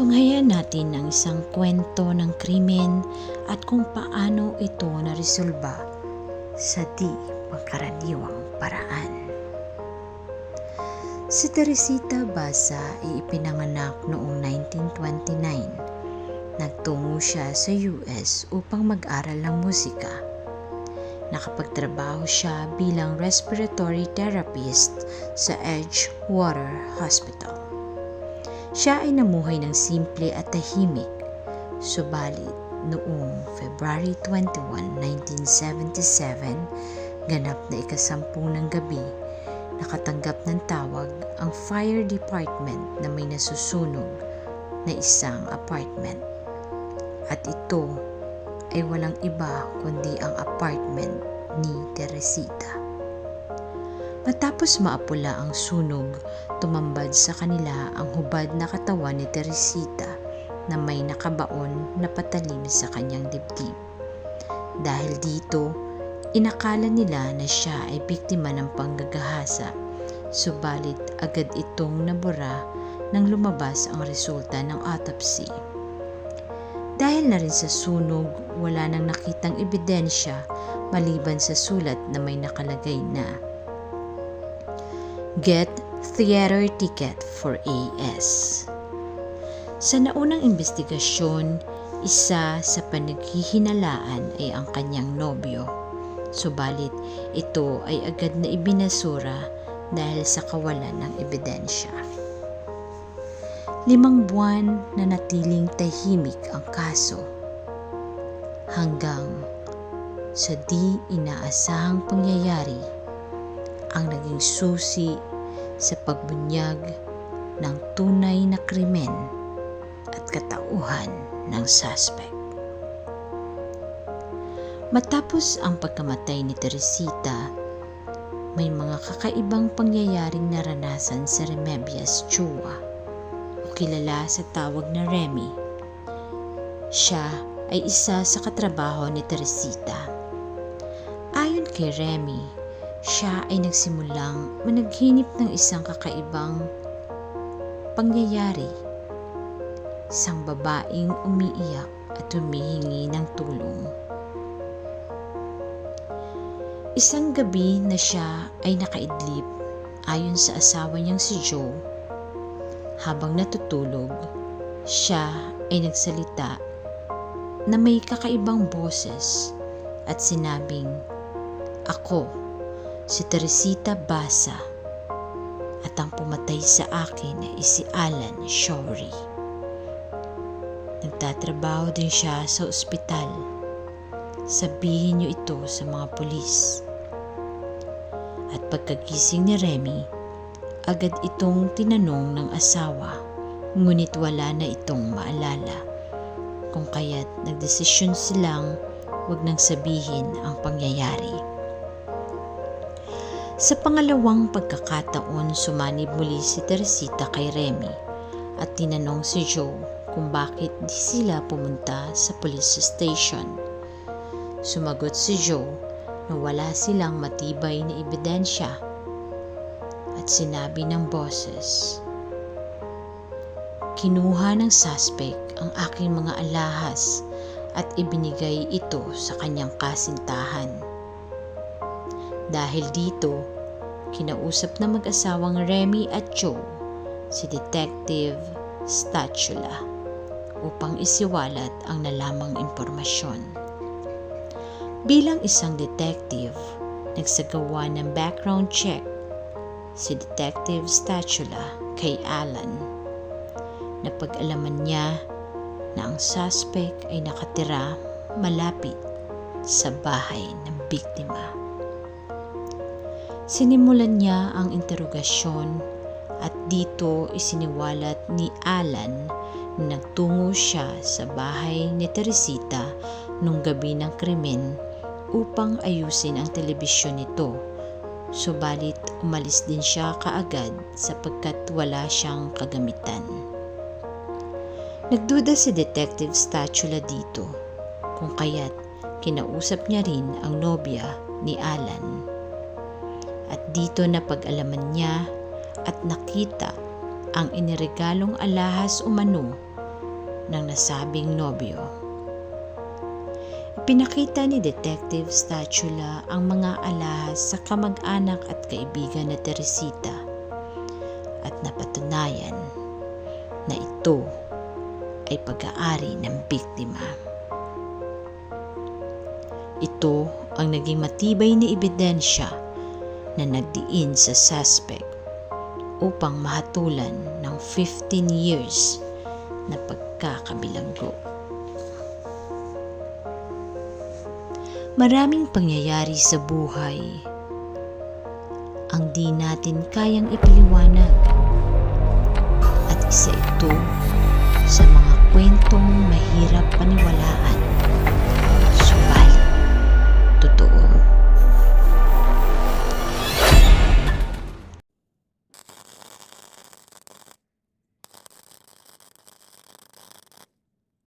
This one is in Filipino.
Tunghaya natin ang isang kwento ng krimen at kung paano ito naresolba sa di pangkaraniwang paraan. Si Teresita Basa ay ipinanganak noong 1929. Nagtungo siya sa US upang mag-aral ng musika Nakapagtrabaho siya bilang respiratory therapist sa Edgewater Hospital. Siya ay namuhay ng simple at tahimik, subalit noong February 21, 1977, ganap na ikasampung ng gabi, nakatanggap ng tawag ang fire department na may nasusunog na isang apartment. At ito ay walang iba kundi ang apartment ni Teresita. Matapos maapula ang sunog, tumambad sa kanila ang hubad na katawan ni Teresita na may nakabaon na patalim sa kanyang dibdib. Dahil dito, inakala nila na siya ay biktima ng panggagahasa, subalit agad itong nabura nang lumabas ang resulta ng autopsy. Dahil na rin sa sunog, wala nang nakitang ebidensya maliban sa sulat na may nakalagay na Get Theater Ticket for AS. Sa naunang investigasyon, isa sa panaghihinalaan ay ang kanyang nobyo. Subalit ito ay agad na ibinasura dahil sa kawalan ng ebidensya. Limang buwan na natiling tahimik ang kaso hanggang sa di inaasahang pangyayari ang naging susi sa pagbunyag ng tunay na krimen at katauhan ng suspect. Matapos ang pagkamatay ni Teresita, may mga kakaibang pangyayaring naranasan sa Remedias Chua kilala sa tawag na Remy. Siya ay isa sa katrabaho ni Teresita. Ayon kay Remy, siya ay nagsimulang managhinip ng isang kakaibang pangyayari. Isang babaeng umiiyak at humihingi ng tulong. Isang gabi na siya ay nakaidlip ayon sa asawa niyang si Joe habang natutulog, siya ay nagsalita na may kakaibang boses at sinabing, Ako, si Teresita Basa, at ang pumatay sa akin ay si Alan Shorey. Nagtatrabaho din siya sa ospital. Sabihin niyo ito sa mga pulis. At pagkagising ni Remy, Agad itong tinanong ng asawa, ngunit wala na itong maalala. Kung kaya't nagdesisyon silang wag nang sabihin ang pangyayari. Sa pangalawang pagkakataon, sumanib muli si Teresita kay Remy at tinanong si Joe kung bakit di sila pumunta sa police station. Sumagot si Joe na wala silang matibay na ebidensya sinabi ng boses, Kinuha ng suspect ang aking mga alahas at ibinigay ito sa kanyang kasintahan. Dahil dito, kinausap na mag-asawang Remy at Joe si Detective Statula upang isiwalat ang nalamang impormasyon. Bilang isang detective, nagsagawa ng background check si Detective Statula kay Alan. Napag-alaman niya na ang suspect ay nakatira malapit sa bahay ng biktima. Sinimulan niya ang interogasyon at dito isiniwalat ni Alan na nagtungo siya sa bahay ni Teresita nung gabi ng krimen upang ayusin ang telebisyon nito Subalit umalis din siya kaagad sapagkat wala siyang kagamitan. Nagduda si Detective Statula dito kung kaya't kinausap niya rin ang nobya ni Alan. At dito na pag-alaman niya at nakita ang iniregalong alahas umano ng nasabing nobyo. Ipinakita ni Detective Statula ang mga alahas sa kamag-anak at kaibigan na Teresita at napatunayan na ito ay pag-aari ng biktima. Ito ang naging matibay na ebidensya na nagdiin sa suspect upang mahatulan ng 15 years na pagkakabilanggo. Maraming pangyayari sa buhay. Ang di natin kayang ipaliwanag. At isa ito sa mga kwentong mahirap paniwalaan